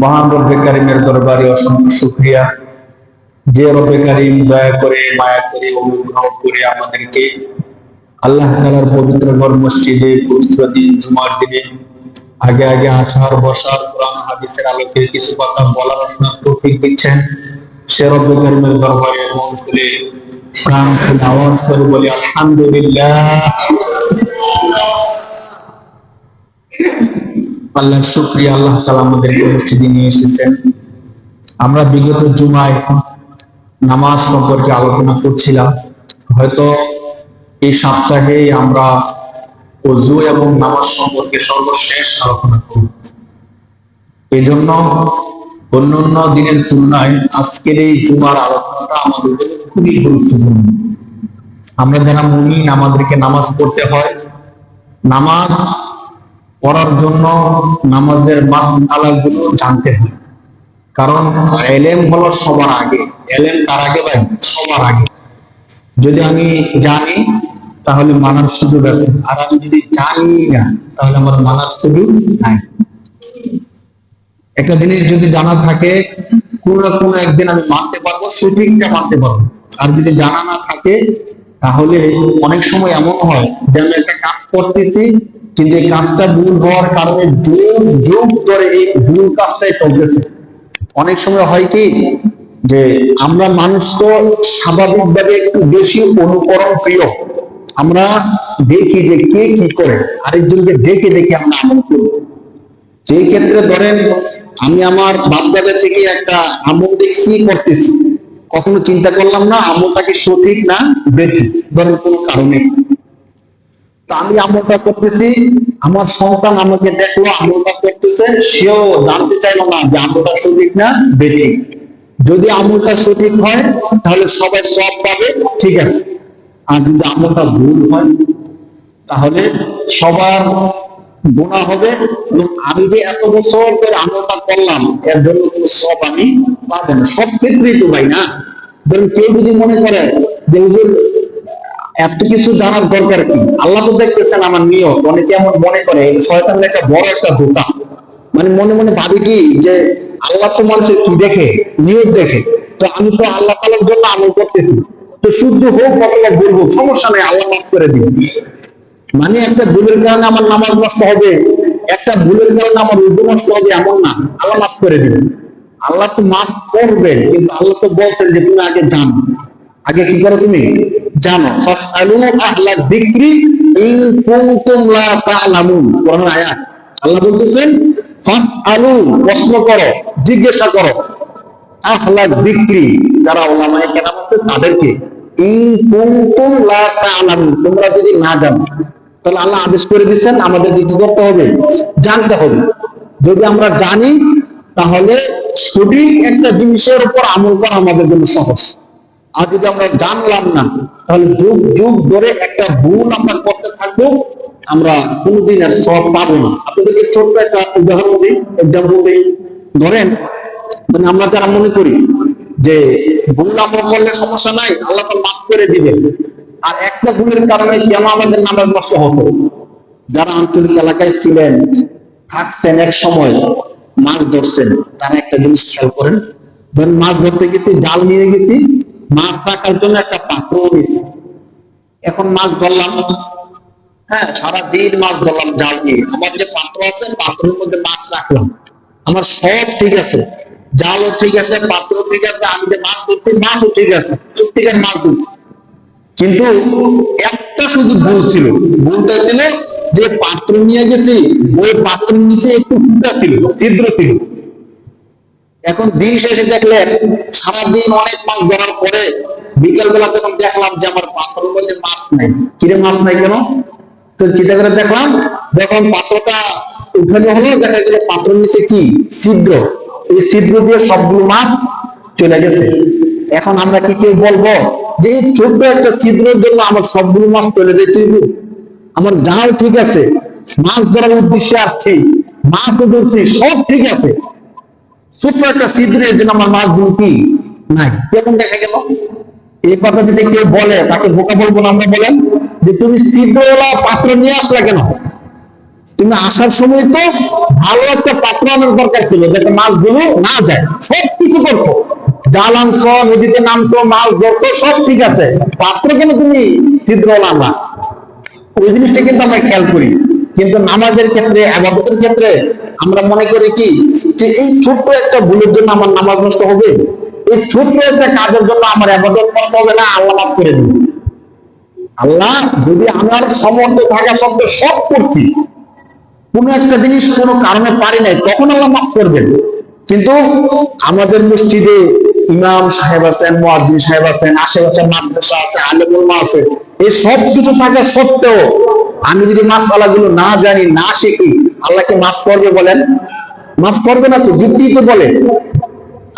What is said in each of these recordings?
মহান রব্বে কারিমের দরবারে অসংখ্য শুক্রিয়া। যে রব্বে কারিম দয়া করে, মায়া করে, অনুগ্রহ করে আমাদেরকে আল্লাহ তালার পবিত্র ঘর মসজিদে, পবিত্র দিন জুমার দিনে আগে আগে আসার, বসার, কোরআন, হাদিসের আলোকে কিছু কথা বলার শোনার তৌফিক দিচ্ছেন। সে রব্বে কারিমের দরবারে মন খুলে প্রাণ খুলে আওয়াজ করে বলি, আলহামদুলিল্লাহ। আল্লাহর শুক্রিয়া আল্লাহ তালা আমাদেরকে মসজিদে নিয়ে এসেছেন। আমরা বিগত জুমায় নামাজ সম্পর্কে আলোচনা করছিলাম। হয়তো এই সপ্তাহে আমরা অজু এবং নামাজ সম্পর্কে সর্বশেষ আলোচনা করব। এই জন্য অন্যান্য দিনের তুলনায় আজকের এই জুমার আলোচনাটা আমাদের খুবই গুরুত্বপূর্ণ। আমরা যারা মুমিন, আমাদেরকে নামাজ পড়তে হয়, নামাজ পড়ার জন্য নামাজের মাসগুলো জানতে হয় কারণ এলেম হলো সবার আগে। এলেম কার আগে ভাই? সবার আগে। যদি আমি জানি, তাহলে মানার সুযোগ আছে। আর আমি যদি জানি না, তাহলে আমার মানার সুযোগ নাই। একটা জিনিস যদি জানা থাকে, কোন না কোনো একদিন আমি মানতে পারব, সঠিকটা মানতে পারব। আর যদি জানা না থাকে, তাহলে অনেক সময় এমন হয় যে আমি একটা কাজ করতেছি কিন্তু এই কাজটা ভুল হওয়ার কারণে যুগ যুগ ধরে এই ভুল কাজটাই চলতেছে। অনেক সময় হয় কি যে আমরা মানুষ তো স্বাভাবিকভাবে একটু বেশি অনুকরণ প্রিয়। আমরা দেখি যে কে কি করে, আরেকজনকে দেখে দেখে আমরা আমল করি। সেই ক্ষেত্রে ধরেন আমি আমার বাপদাদা থেকে একটা আমল দেখছি, করতেছি। কখনো চিন্তা করলাম না, আমলটাকে সঠিক না বেঠিক, ধরেন কোনো কারণে। আমি আমলটা করতেছি, আমার সন্তান আমাকে দেখল, আমলটা করতেছে, সেও জানতে চাইলো না যে আমলটা সঠিক না বেঠিক। যদি আমলটা সঠিক হয়, তাহলে সবাই সব পাবে, ঠিক আছে। আর যদি আমলটা ভুল হয়, তাহলে সবার গোনা হবে। এবং আমি যে এত বছর ধরে আমলটা করলাম, এর জন্য কোনো সব আমি পাবো না। সব ক্ষেত্রেই তো ভাই, না? ধরুন কেউ যদি মনে করে যে এত কিছু জানার দরকার কি? আল্লাহ তো দেখতেছেন আমার নিয়ত। অনেকে এমন মনে করে শয়তানের একটা বড় একটা ধোকা মানে মনে মনে ভাবি কি যে আল্লাহ তো মানুষের কি দেখে? নিয়ত দেখে। তো আমি তো আল্লাহ তালার জন্য আমল করতেছি। তো শুদ্ধ হোক অথবা ভুল হোক, সমস্যা নেই, আল্লাহ মাফ করে দিন মানে একটা ভুলের কারণে আমার নামাজ নষ্ট হবে, একটা ভুলের কারণে আমার উদ্যোগ নষ্ট হবে এমন না। আল্লাহ মাফ করে দিবেন আল্লাহ তো মাফ করবেন, কিন্তু আল্লাহ তো বলছেন যে তুমি আগে জানো। আগে কি করো তুমি? জানো আল্লাহ বলতেছেন জিজ্ঞাসা করো যারা তাদেরকে তোমরা যদি না জানো, তাহলে আল্লাহ আদেশ করে দিচ্ছেন, আমাদের করতে হবে? জানতে হবে। যদি আমরা জানি, তাহলে সঠিক একটা জিনিসের উপর আমল করা আমাদের জন্য সহজ। আর যদি আমরা জানলাম না, তাহলে যুগ যুগ ধরে একটা ভুল আমরা করতে থাকব, আমরা কোনোদিন আর সব পাবো না। আপনাদেরকে ছোট্ট একটা উদাহরণ দিই এক্সাম্পল দিই। ধরেন মানে আমরা যারা মনে করি যে ভুল আমরা করলে সমস্যা নাই, আল্লাহ তো মাফ করে দিবেন। আর একটা ভুলের কারণে কেন আমাদের নামাজ নষ্ট হতো? যারা আঞ্চলিক এলাকায় ছিলেন, থাকছেন এক সময়, মাছ ধরছেন, তারা একটা জিনিস খেয়াল করেন। ধরেন মাছ ধরতে গেছি, জাল নিয়ে গেছি মাছ রাখার জন্য একটা পাত্র নিয়েছি এখন মাছ ধরলাম হ্যাঁ সারা দিন মাছ ধরলাম জাল নিয়ে। আমার যে পাত্র আছে, পাত্রের মধ্যে মাছ রাখলাম। আমার সব ঠিক আছে। জালও ঠিক আছে পাত্র ঠিক আছে। আমি যে মাছ ধরছি, মাছও ঠিক আছে। সত্যিকার মাছ ধরছি। কিন্তু একটা শুধু ভুল ছিল। ভুলটা ছিল যে পাত্র নিয়ে গেছি, ওই পাত্র নিচে একটু ছিল, ছিদ্র ছিল। এখন দিন শেষে দেখলেন সারাদিন অনেক মাছ ধরার পরে বিকেল বেলা তখন দেখলাম যে আমার পাত্রের মধ্যে মাছ নাই। কিরে মাছ নাই কেন? তো চিন্তা করে দেখলাম যখন পাত্রটা উঠানো হলো, দেখা গেল পাত্রের নিচে কি? ছিদ্র। এই ছিদ্র দিয়ে সবগুলো মাছ চলে গেছে। এখন আমরা কি কেউ বলব যে এই ছোট্ট একটা ছিদ্রের জন্য আমার সবগুলো মাছ চলে যায় তুই আমার জাল ঠিক আছে, মাছ ধরার উদ্দেশ্যে আসছি মাছও ধরছি সব ঠিক আছে। ছোট্ট একটা জন্য আমার মাছগুলো কি নাই। কেমন দেখা গেল, এই কথা যদি কেউ বলে, তাকে বোকা বলব না, আমরা বলেন যে তুমি ছিদ্রওয়ালা পাত্র নিয়ে কেন? তুমি আসার সময় তো ভালো একটা পাত্র আনার দরকার ছিল, যাতে মাছগুলো না যায়। সব কিছু করছ। জাল আনছো, নদীতে নামতো মাছ ধরতো সব ঠিক আছে। পাত্র কেন তুমি ছিদ্র নামা ওই জিনিসটা কিন্তু আমরা খেয়াল করি। কিন্তু নামাজের ক্ষেত্রে, আবাদতের ক্ষেত্রে আমরা মনে করি কি? যে এই ছোট্ট একটা ভুলের জন্য আমার নামাজ নষ্ট হবে। এই ছোট্ট একটা কাজের জন্য আমার আবাদত নষ্ট হবে না, আল্লাহ মাফ করে দিবে আল্লাহ, যদি আমার সমর্থ থাকা সত্ত্বেও সব করছি, কোন একটা জিনিস কোনো কারণে পারি নাই, তখন আল্লাহ মাফ করবেন। কিন্তু আমাদের মসজিদে ইমাম সাহেব আছেন, মুয়াজ্জিন সাহেব আছেন, আশেপাশে মাদ্রাসা আছে আলেমুলমা আছে, এই সব কিছু থাকা সত্ত্বেও আমি যদি মাসালা গুলো না জানি, না শিখি আল্লাহকে মাফ করবে বলেন? মাফ করবে না তো, যুক্তি তো বলে।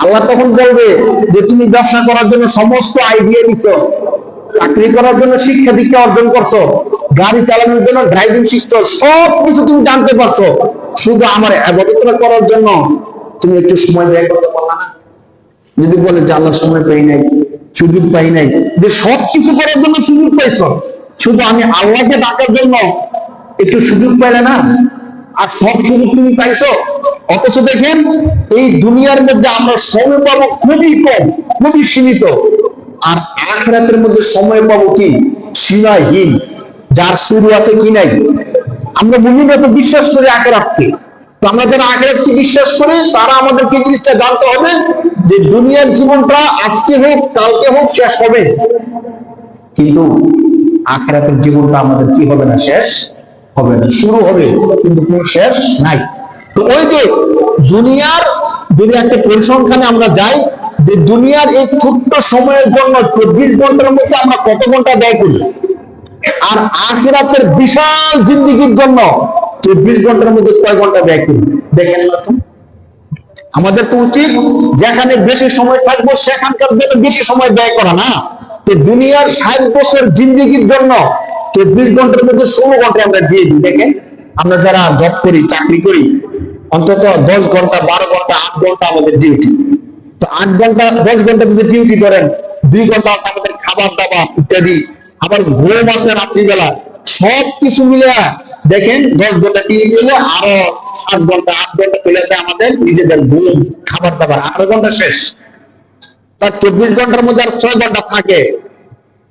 আল্লাহ তখন বলবে যে তুমি ব্যবসা করার জন্য সমস্ত আইডিয়া দিচ্ছ চাকরি করার জন্য শিক্ষা দীক্ষা অর্জন করছ, গাড়ি চালানোর জন্য ড্রাইভিং শিখছো সব কিছু তুমি জানতে পারছ। শুধু আমার আবাদতটা করার জন্য তুমি একটু সময় ব্যয় করতে পারলা না। যদি বলে যে আল্লাহ সময় পাই নাই, সুযোগ পাই নাই, যে সব কিছু করার জন্য সুযোগ পাইছো, শুধু আমি আল্লাহকে ডাকার জন্য একটু সুযোগ পাইলে না আর সব সুযোগ তুমি পাইছো? অথচ দেখেন, এই দুনিয়ার মধ্যে আমরা সময় পাবো খুবই কম, খুবই সীমিত। আর আখরাতের মধ্যে সময় পাবো কি? সীমাহীন। যার শুরু আছে কি নাই? আমরা মুমিনরা তো বিশ্বাস করি আখেরাতকে। তো আমরা যারা আখেরাতকে বিশ্বাস করি, তারা আমাদেরকে জিনিসটা জানতে হবে যে দুনিয়ার জীবনটা আজকে হোক, কালকে হোক, শেষ হবে। কিন্তু আখেরাতের জীবনটা আমাদের কি হবে না শেষ? হবে না। শুরু হবে, কিন্তু কোনো শেষ নাই। তো ওই যে দুনিয়ার যদি একটা পরিসংখ্যানে আমরা যাই, যে দুনিয়ার এই ছোট্ট সময়ের জন্য চব্বিশ ঘণ্টার মধ্যে আমরা কত ঘণ্টা ব্যয় করি? আর আখিরাতের বিশাল জিন্দিগির জন্য চব্বিশ ঘণ্টার মধ্যে কয় ঘণ্টা ব্যয় করি? দেখেন না তো। আমাদের তো উচিত যেখানে বেশি সময় থাকব, সেখানকার জন্য বেশি সময় ব্যয় করা না। তো দুনিয়ার ষাট বছর জিন্দিগির জন্য চব্বিশ ঘণ্টার মধ্যে ষোলো ঘণ্টা আমরা দিয়ে দিই, দেখেন। আমরা যারা জব করি, চাকরি করি, অন্তত দশ ঘণ্টা, বারো ঘণ্টা, আট ঘণ্টা আমাদের ডিউটি তো আট ঘণ্টা, দশ ঘণ্টা যদি ডিউটি করেন, দুই ঘণ্টা আমাদের খাবার দাবার ইত্যাদি, আবার ঘুম আছে রাত্রিবেলা, সব কিছু মিলে, দেখেন, দশ ঘণ্টা ডিউটি মিলে আরও সাত ঘণ্টা, আট ঘণ্টা চলে যায় আমাদের নিজেদের ঘুম, খাবার দাবার আঠারো ঘণ্টা শেষ। তার চব্বিশ ঘণ্টার মধ্যে আর ছয় ঘণ্টা থাকে।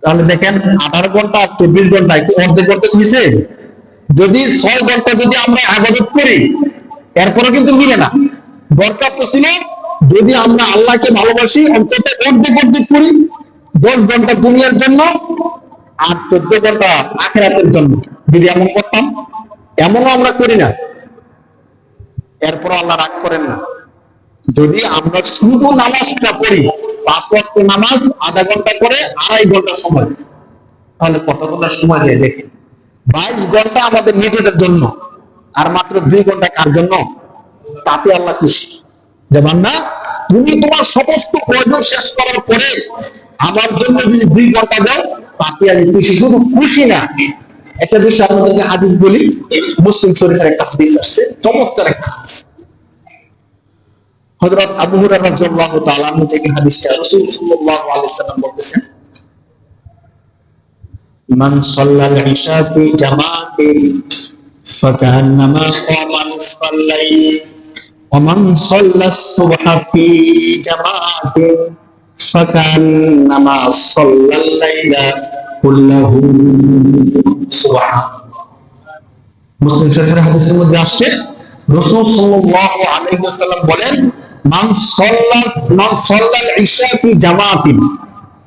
তাহলে দেখেন আঠারো ঘণ্টা চব্বিশ ঘণ্টা কি অর্ধেক অর্ধেক হয়েছে। যদি ছয় ঘণ্টা যদি আমরা আবাদত করি এরপরে কিন্তু মিলে না। দরকার তো ছিল যদি আমরা আল্লাহকে ভালোবাসি, অন্তত অর্ধেক অর্ধেক করি, দশ ঘণ্টা দুনিয়ার জন্য আর চোদ্দ ঘণ্টা আখেরাতের জন্য যদি এমন করতাম, এমনও আমরা করি না। এরপর আল্লাহ রাগ করেন না। যদি আমরা শুধু নামাজটা পড়ি পাঁচ নামাজ, আধা ঘণ্টা করে আড়াই ঘণ্টা সময়। তাহলে কত সময় বাইশ ঘণ্টা আমাদের নিজেদের জন্য। আর মাত্র দুই ঘণ্টা কার জন্য? তাতে আল্লাহ খুশি। যে বান্দা তুমি তোমার সমস্ত প্রয়োজন শেষ করার পরে আমার জন্য যদি দুই ঘণ্টা দাও, তাতে আমি খুশি। শুধু খুশি না, একটা বিষয় আপনাদেরকে হাদিস বলি। মুসলিম শরীফের একটা হাদিস আসছে, চমৎকার একটা হাদিস। হযরত আবু থেকে হাদিসটা বলতেছেন মুসলিম শরীফের হাদিসের মধ্যে আসছে, রাসূল সাল্লাল্লাহু আলাইহি ওয়াসাল্লাম বলেন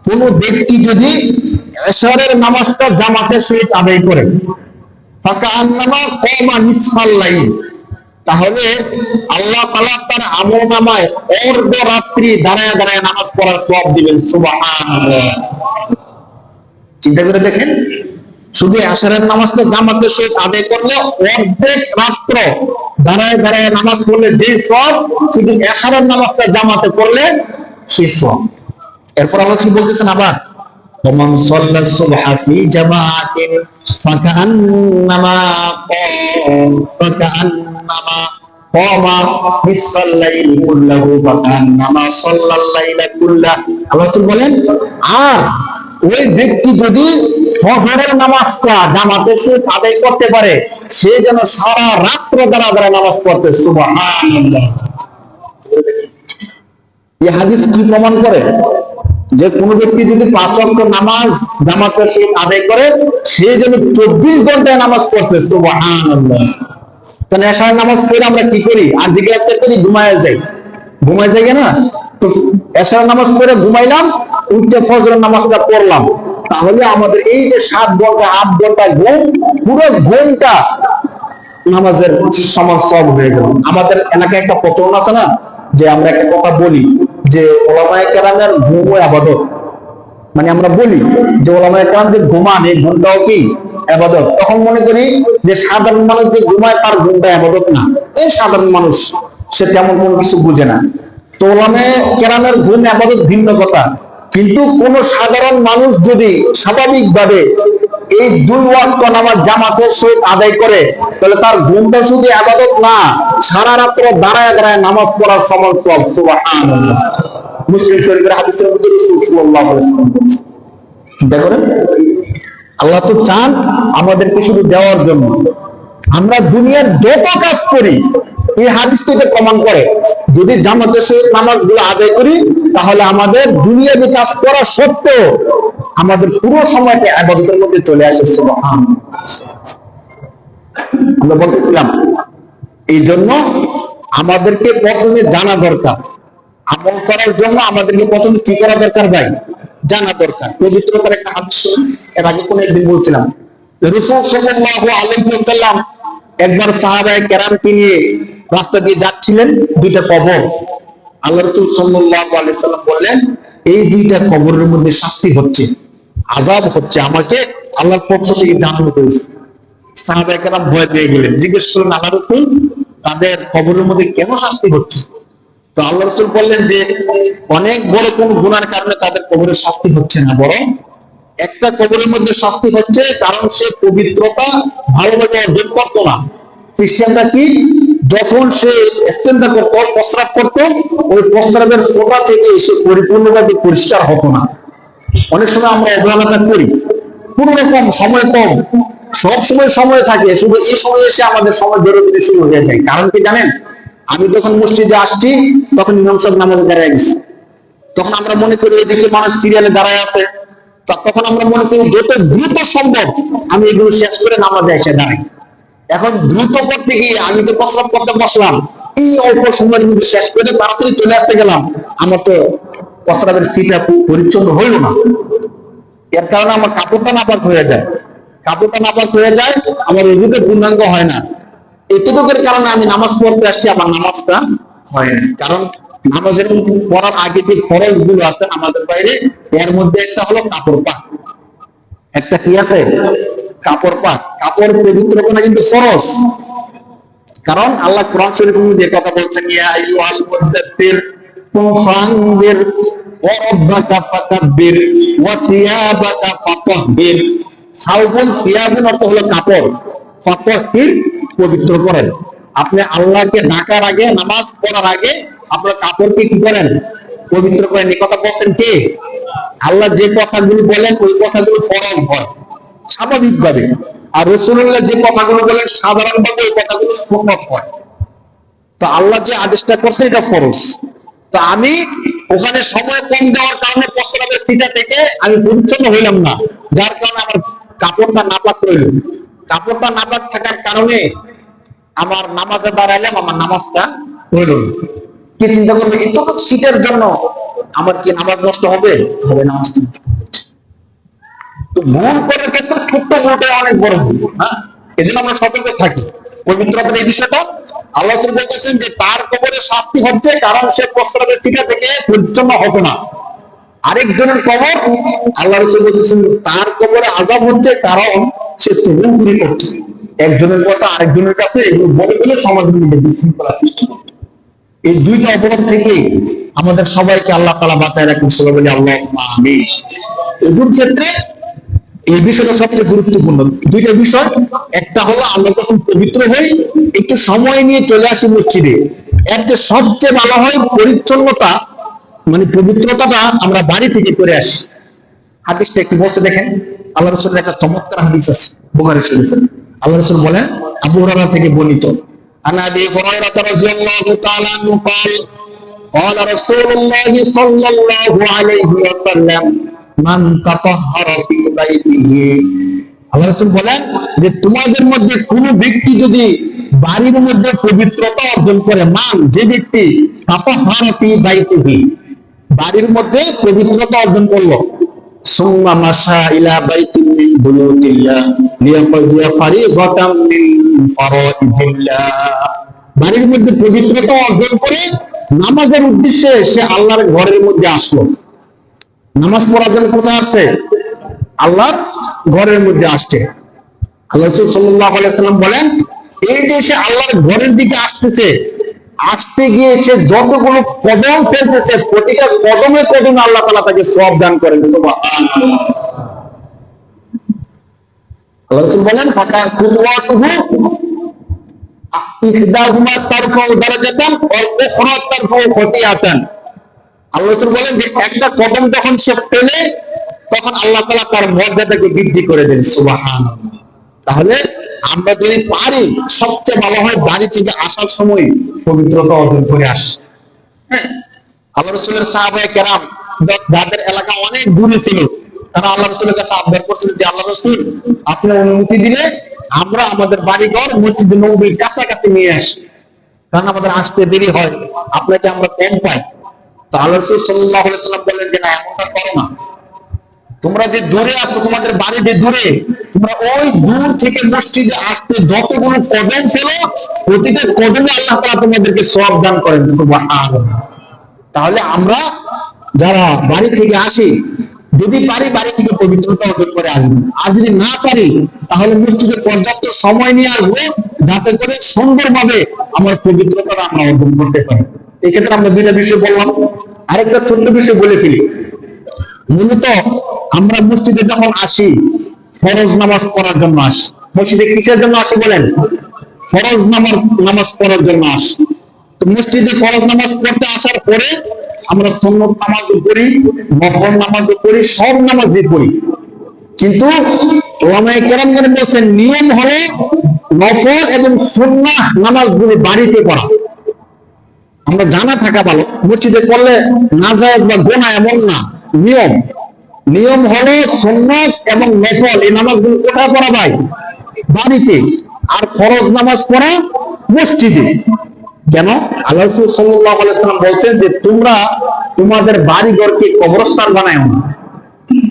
কোন ব্যক্তি যদি এশারের নামাজটা জামাতের সহিত আদায় করে ফাঁকা আন্নামা কমা নিসফাল তাহলে আল্লাহ তাআলা তার আমল নামায় অর্ধ রাত্রি দাঁড়ায় দাঁড়ায় নামাজ পড়ার সব দিবেন, সুবহানাল্লাহ। চিন্তা করে দেখেন? শুধু আশারের নামাজটা জামাতের সহিত আদায় করলে অর্ধেক রাত্র দাঁড়ায় দাঁড়ায় নামাজ পড়লে যে সব শুধু এশারের নামাজটা জামাতে করলে সেই সব এরপর আল্লাহ কি বলতেছেন আবার ومن صلى الصبح في جماعة فكأنما قام فكأنما قام نصف الليل كله فكأنما صلى الليل كله আল্লাহ তো বলেন আর ওই ব্যক্তি যদি ফজরের নামাজটা জামাতে সে আদায় করতে পারে, সে যেন সারা রাত্র দ্বারা দ্বারা নামাজ পড়তে এই হাদিস কি প্রমাণ করে? যে কোন ব্যক্তি যদি পাঁচ ওয়াক্ত নামাজ জামাতের সহিত আদায় করে, সে যেন চব্বিশ ঘন্টায় নামাজ পড়ছে সুবহানাল্লাহ। কারণ নামাজ পড়ে আমরা কি করি? আর জিজ্ঞাসা করি, ঘুমায় যাই। ঘুমায় যাই না তো এশার নামাজ পড়ে ঘুমাইলাম উঠতে ফজরের নামাজটা পড়লাম। তাহলে আমাদের এই যে সাত ঘণ্টা, আট ঘণ্টা ঘুম, পুরো ঘুমটা নামাজের সমাজ সব হয়ে গেল। আমাদের এলাকায় একটা প্রচলন আছে না, যে আমরা একটা কথা বলি, যে ওলামায় কেরামের ঘুম আবাদত। মানে আমরা বলি যে ওলামায় কেরাম যে ঘুমান, এই ঘুমটাও কি আবাদত? তখন মনে করি যে সাধারণ মানুষ যে ঘুমায় তার ঘুমটা আবাদত না। এই সাধারণ মানুষ, সে তেমন কোনো কিছু বুঝে না। তো ওলামায় কেরামের ঘুম আবাদত ভিন্ন কথা। কিন্তু কোন সাধারণ মানুষ যদি স্বাভাবিকভাবে এই দুই ওয়াক্ত নামাজ জামাতের সহিত আদায় করে, তাহলে তার ঘুমটা শুধু আবাদত না, সারা রাত্র দাঁড়ায় দাঁড়ায় নামাজ পড়ার সব মুসলিম শরীফের হাদিসের মধ্যে। চিন্তা করেন, আল্লাহ তো চান আমাদেরকে শুধু দেওয়ার জন্য আমরা দুনিয়ার যত কাজ করি, এই হাদিস প্রমাণ করে, যদি জামাতের সহিত নামাজগুলো আদায় করি তাহলে আমাদের দুনিয়াবি কাজ করা সত্ত্বেও আমাদের পুরো সময়টা আবাদতের মধ্যে চলে আসে। আমরা বলতেছিলাম এই জন্য আমাদেরকে প্রথমে জানা দরকার। আমল করার জন্য আমাদেরকে প্রথমে কি করা দরকার ভাই? জানা দরকার। পবিত্রতার একটা হাদিস এর আগে কোন একদিন বলছিলাম। রসুল সাল্লাল্লাহু আলাইহি একবার সাহাবায়ে কেরামকে নিয়ে রাস্তা দিয়ে যাচ্ছিলেন, দুইটা কবর। আল্লাহ সাল্লাম বললেন, এই দুইটা কবরের মধ্যে শাস্তি হচ্ছে, আযাব হচ্ছে আমাকে আল্লাহর পক্ষ থেকে হয়েছে। সাহাবায়ে কেরাম ভয় পেয়ে গেলেন। জিজ্ঞেস করলেন তাদের কবরের মধ্যে কেন শাস্তি হচ্ছে? তো আল্লাহ রসুল বললেন যে, অনেক বড় কোন গুনার কারণে তাদের কবরে শাস্তি হচ্ছে না, বরং একটা কবরের মধ্যে শাস্তি হচ্ছে কারণ সে পবিত্রতা, ভালোভাবে অর্জন করতো না। খ্রিস্টানরা কি? যখন সে করতো প্রস্রাব করতো, ওই প্রস্রাবের ফোটা থেকে সে পরিপূর্ণভাবে পরিষ্কার হতো না। অনেক সময় আমরা অবহেলাটা করি। কোন রকম সময় কম। সব সময় সময় থাকে, শুধু এই সময় এসে আমাদের সময় বেরোতে শুরু হয়ে যায়। কারণ কি জানেন? আমি যখন মসজিদে আসছি, তখন ইমাম সাহেব নামাজে দাঁড়ায় গেছে। তখন আমরা মনে করি এদিকে মানুষ সিরিয়ালে দাঁড়ায় আছে। তখন আমরা মনে করি যত দ্রুত সম্ভব আমি এগুলো শেষ করে নামাজে এসে দাঁড়াই। এখন দ্রুত করতে গিয়ে আমি তো প্রস্রাব করতে বসলাম। এই অল্প সময়ের মধ্যে শেষ করে তাড়াতাড়ি চলে আসতে গেলাম। আমার তো প্রস্রাবের সিটা পরিচ্ছন্ন হইল না। এর কারণে আমার কাপড়টা নাপাক হয়ে যায়। কাপড়টা নাপাক হয়ে যায়, আমার রুজুতে পূর্ণাঙ্গ হয় না। এতটুকুর কারণে আমি নামাজ পড়তে আসছি আমার নামাজটা হয় না। কারণ নামাজের পড়ার আগে যে খরচগুলো আছে আমাদের বাইরে, এর মধ্যে একটা হলো কাপড় পাক। একটা কি আছে? কাপড় পাক, কাপড় পবিত্র করা কিন্তু ফরজ। কারণ আল্লাহ কোরআন শরীফের মধ্যে কথা বলছেন অর্থ কাপড়। পবিত্র করেন। আপনি আল্লাহকে ডাকার আগে, নামাজ পড়ার আগে আপনার কাপড়কে কি করেন? পবিত্র করেন। এই কথা বলছেন কে? আল্লাহ যে কথাগুলো বলেন, ওই কথাগুলো ফরজ হয়। স্বাভাবিকভাবে। আর রসুল্লাহ যে কথাগুলো বলেন, সাধারণভাবে ওই কথাগুলো সুন্নত হয় তো আল্লাহ যে আদেশটা করছে, এটা ফরজ। তো আমি ওখানে সময় কম দেওয়ার কারণে প্রস্তাবের সিটা থেকে আমি পরিচ্ছন্ন হইলাম না। যার কারণে আমার কাপড়টা নাপাক রইল কাপড়টা নাপাক থাকার কারণে আমার নামাজে দাঁড়াইলাম, আমার নামাজটা হইল না। কি চিন্তা করবে এতটুকু সিটের জন্য আমার কি নামাজ নষ্ট হবে? হবে নামাজ নষ্ট। তো ভুল করার ক্ষেত্রে ছোট্ট ভুলটা অনেক বড় ভুল হ্যাঁ? এই জন্য আমরা সতর্ক থাকি। পবিত্রতার এই বিষয়টা আল্লাহ বলতেছেন যে তার কবরে শাস্তি হচ্ছে কারণ সে প্রস্রাবের টিকা থেকে পরিচ্ছন্ন হবে না। আরেকজনের কবর, আল্লাহ রসুল বলতেছেন তার কবরে আজাব হচ্ছে কারণ সে তবুকুরি করছে। একজনের কথা আরেকজনের কাছে এগুলো বলে বলে সমাজের মধ্যে বিশৃঙ্খলা সৃষ্টি এই দুইটা অপরাধ থেকে আমাদের সবাইকে আল্লাহ তালা বাঁচায় রাখুন। সবাই বলি আল্লাহ আমি এদের ক্ষেত্রে এই বিষয়টা সবচেয়ে গুরুত্বপূর্ণ দুইটা বিষয় একটা হলো আমরা যখন পবিত্র হই একটু সময় নিয়ে চলে আসি মসজিদে এর যে সবচেয়ে ভালো হয় পরিচ্ছন্নতা মানে পবিত্রতাটা আমরা বাড়ি থেকে করে আসি হাদিসটা একটু বলছে দেখেন আল্লাহ রসুলের একটা চমৎকার হাদিস আছে বুখারী শরীফে আল্লাহ রসুল বলেন আবু হুরায়রা থেকে বর্ণিত আন আবি হুরায়রা রাদিয়াল্লাহু তাআলা আনহু قال قال رسول الله صلى الله عليه وسلم মান বলেন যে তোমাদের মধ্যে কোন ব্যক্তি যদি বাড়ির মধ্যে পবিত্রতা অর্জন করে, মান যে ব্যক্তি বাড়ির মধ্যে পবিত্রতা অর্জন করল। বাড়ির মধ্যে পবিত্রতা অর্জন করে নামাজের উদ্দেশ্যে সে আল্লাহর ঘরের মধ্যে আসলো। নামাজ পড়ার জন্য কোথায় আসছে? আল্লাহর ঘরের মধ্যে আসছে। আল্লাহ আলাইসাল্লাম বলেন, এই যে সে আল্লাহর ঘরের দিকে আসতেছে, আসতে গিয়ে সে যতগুলো কদম ফেলতেছে, প্রতিটা কদমে কদমে আল্লাহ তালা তাকে সব দান করেন। আল্লাহ বলেন, ফাঁকা কুদওয়াতুহু ইহদাহুমা তারফাউ দারাজাতান ওয়াল উখরা তারফাউ খতিয়াতান। আল্লাহ বলেন যে একটা কদম যখন সে ফেলে, তখন আল্লাহ তালা তার মর্যাদাকে বৃদ্ধি করে দেন সুবাহান তাহলে আমরা যদি পারি, সবচেয়ে ভালো হয় বাড়ি থেকে আসার সময় পবিত্রতা অর্জন করে আসি। হ্যাঁ আল্লাহ রসুলের সাহাবায় কেরাম, যাদের এলাকা অনেক দূরে ছিল, তারা আল্লাহ রসুলের কাছে আবদার করছিল যে, আল্লাহ রসুল আপনি অনুমতি দিলে আমরা আমাদের বাড়িঘর মসজিদ নবীর কাছাকাছি নিয়ে আসি। কারণ আমাদের আসতে দেরি হয়, আপনাকে আমরা কম পাই। তো রসুল সাল্লাহ সাল্লাম যে না, এমনটা করো না। তোমরা যে দূরে তোমাদের বাড়ি যে দূরে, তোমরা ওই দূর থেকে মসজিদে আসতে যতগুলো কদম ফেলো, প্রতিটা কদমে আল্লাহ তাআলা তোমাদেরকে সব দান করেন। তাহলে আমরা যারা বাড়ি থেকে আসি, যদি পারি বাড়ি থেকে পবিত্রতা অর্জন করে আসব। আর যদি না পারি, তাহলে মসজিদে পর্যাপ্ত সময় নিয়ে আসব, যাতে করে সুন্দরভাবে আমার পবিত্রতা আমরা অর্জন করতে পারি। এক্ষেত্রে আমরা দুইটা বিষয় বললাম। আরেকটা ছোট্ট বিষয় বলে ফেলি। মূলত আমরা মসজিদে যখন আসি, ফরজ নামাজ পড়ার জন্য আসি মসজিদে কিসের জন্য আসি বলেন? ফরজ নামাজ নামাজ পড়ার জন্য আসি। তো মসজিদে ফরজ নামাজ পড়তে আসার পরে আমরা সুন্নত নামাজও পড়ি, নফল নামাজও পড়ি, সব নামাজই পড়ি। কিন্তু ওলামায়ে কেরামগণ বলছেন, নিয়ম হলো নফল এবং সুন্নাহ নামাজগুলো বাড়িতে পড়া। আমরা জানা থাকা ভালো। মসজিদে পড়লে নাজায়েজ বা গোনা এমন না। নিয়ম। নিয়ম হলো সুন্নাত এবং নফল। এই নামাজগুলো কোথায় পড়া ভাই বাড়িতে। আর ফরজ নামাজ পড়া মসজিদে। কেন? আল্লাহ রাসূল সাল্লাম বলছেন যে তোমরা তোমাদের বাড়ি ঘরকে কবরস্থান বানায় না।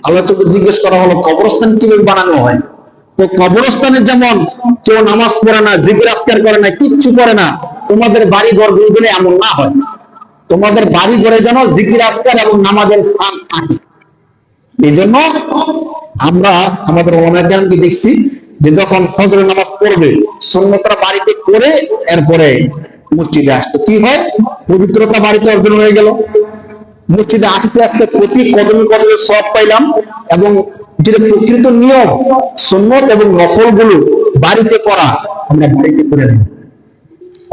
আল্লাহ তোকে জিজ্ঞেস করা হলো, কবরস্থান কীভাবে বানানো হয়? তো কবরস্থানে যেমন কেউ নামাজ পড়ে না আজকার করে না, কিচ্ছু করে না তোমাদের বাড়ি ঘরগুলো এমন না হয়। তোমাদের বাড়ি ঘরে যেন জিকির, আজকার এবং নামাজের স্থান থাকে। এই জন্য আমরা আমাদের অনেকজনকে দেখছি যে যখন ফজর নামাজ পড়বে সন্ন্যতরা বাড়িতে করে এরপরে মসজিদে আসতো। কি হয়? পবিত্রতা বাড়িতে অর্জন হয়ে গেল। মসজিদে আসতে আসতে প্রতি কদমে কদমে সব পাইলাম এবং যেটা প্রকৃত নিয়ম, সুন্নত এবং নফলগুলো বাড়িতে করা আমরা বাড়িতে করে নিই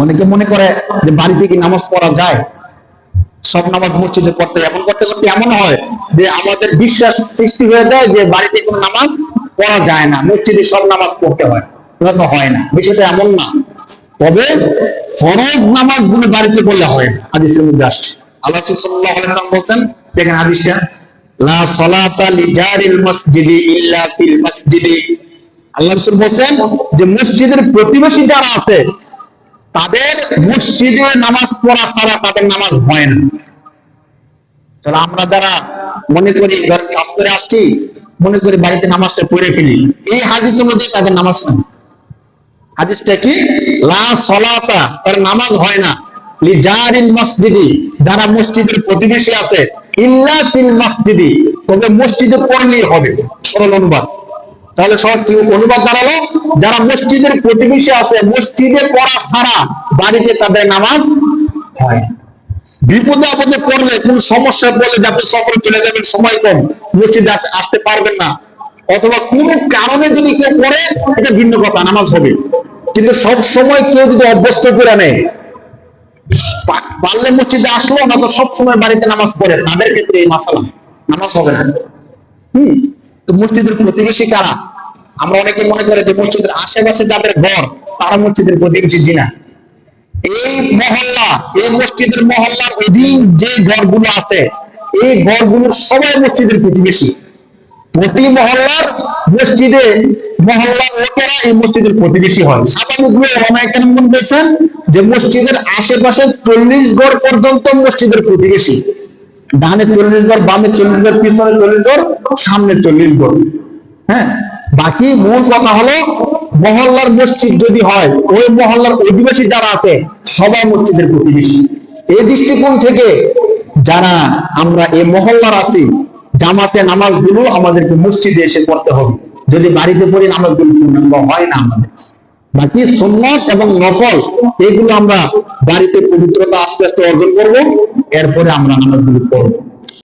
অনেকে মনে করে যে বাড়িতে কি নামাজ পড়া যায়? সব নামাজ মসজিদে পড়তে এমন করতে করতে এমন হয় যে আমাদের বিশ্বাস সৃষ্টি হয়ে যায় যে বাড়িতে কোনো নামাজ পড়া যায় না, মসজিদে সব নামাজ পড়তে হয় হয় না। বিষয়টা এমন না। তবে ফরজ নামাজগুলো বাড়িতে পড়লে হয় না। আসছে। আল্লাহ বলছেন, দেখেন আল্লাহ যে মসজিদের প্রতিবেশী যারা আছে তাদের মসজিদে নামাজ পড়া ছাড়া তাদের নামাজ হয় না। তাহলে আমরা যারা মনে করি ঘরে কাজ করে আসছি, মনে করি বাড়িতে নামাজটা পড়ে ফেলি, এই হাদিস অনুযায়ী তাদের নামাজ হয় না। হাদিসটা কি? লা তার নামাজ হয় না। যারা মসজিদের প্রতিবেশী আছে, ইল্লা ফিল মসজিদি, তবে মসজিদে পড়লেই হবে। সরল অনুবাদ। তাহলে সব অনুবাদ দাঁড়াল যারা মসজিদের প্রতিবেশী আছে, মসজিদে পড়া ছাড়া বাড়িতে তাদের নামাজ হয় বিপদে আপদে পড়লে কোন সমস্যা পড়লে যে আপনি সফরে চলে যাবেন, সময় কম। মসজিদে আসতে পারবেন না। অথবা কোন কারণে যদি কেউ পড়ে, এটা ভিন্ন কথা, নামাজ হবে। কিন্তু সব সময় কেউ যদি অভ্যস্ত করে নেয় পারলে মসজিদে আসলো, না তো সবসময় বাড়িতে নামাজ পড়ে। তাদের ক্ষেত্রে এই মাসালা, নামাজ হবে না। হুম? তো মসজিদের প্রতিবেশী কারা? আমরা অনেকে মনে করে যে মসজিদের আশেপাশে যাদের ঘর, তারা মসজিদের প্রতিবেশী জিনা। এই মহল্লা, এই মসজিদের মহল্লার অধীন যে ঘরগুলো আছে, এই ঘরগুলোর সবাই মসজিদের প্রতিবেশী। প্রতি মহল্লার মসজিদে মহল্লার লোকেরা এই মসজিদের প্রতিবেশী হয়। স্বাভাবিকভাবে ওলামায়ে কেরাম বলছেন যে মসজিদের আশেপাশে চল্লিশ ঘর পর্যন্ত মসজিদের প্রতিবেশী। ডানে চল্লিশ ঘর, বামে চল্লিশ ঘর, পিছনে চল্লিশ ঘর, সামনে চল্লিশ ঘর। হ্যাঁ? বাকি মূল কথা হলো, মহল্লার মসজিদ যদি হয়, ওই মহল্লার অধিবাসী যারা আছে, সবাই মসজিদের প্রতিবেশী। এই দৃষ্টিকোণ থেকে যারা আমরা এই মহল্লার আছি, জামাতে নামাজগুলো আমাদেরকে মসজিদে এসে পড়তে হবে। যদি বাড়িতে পড়ি, নামাজগুলো হয় না আমাদের। বাকি সন্ন্যাস এবং নফল, এগুলো আমরা বাড়িতে পবিত্রতা আস্তে আস্তে অর্জন করব, এরপরে আমরা নামাজগুলো পড়ব।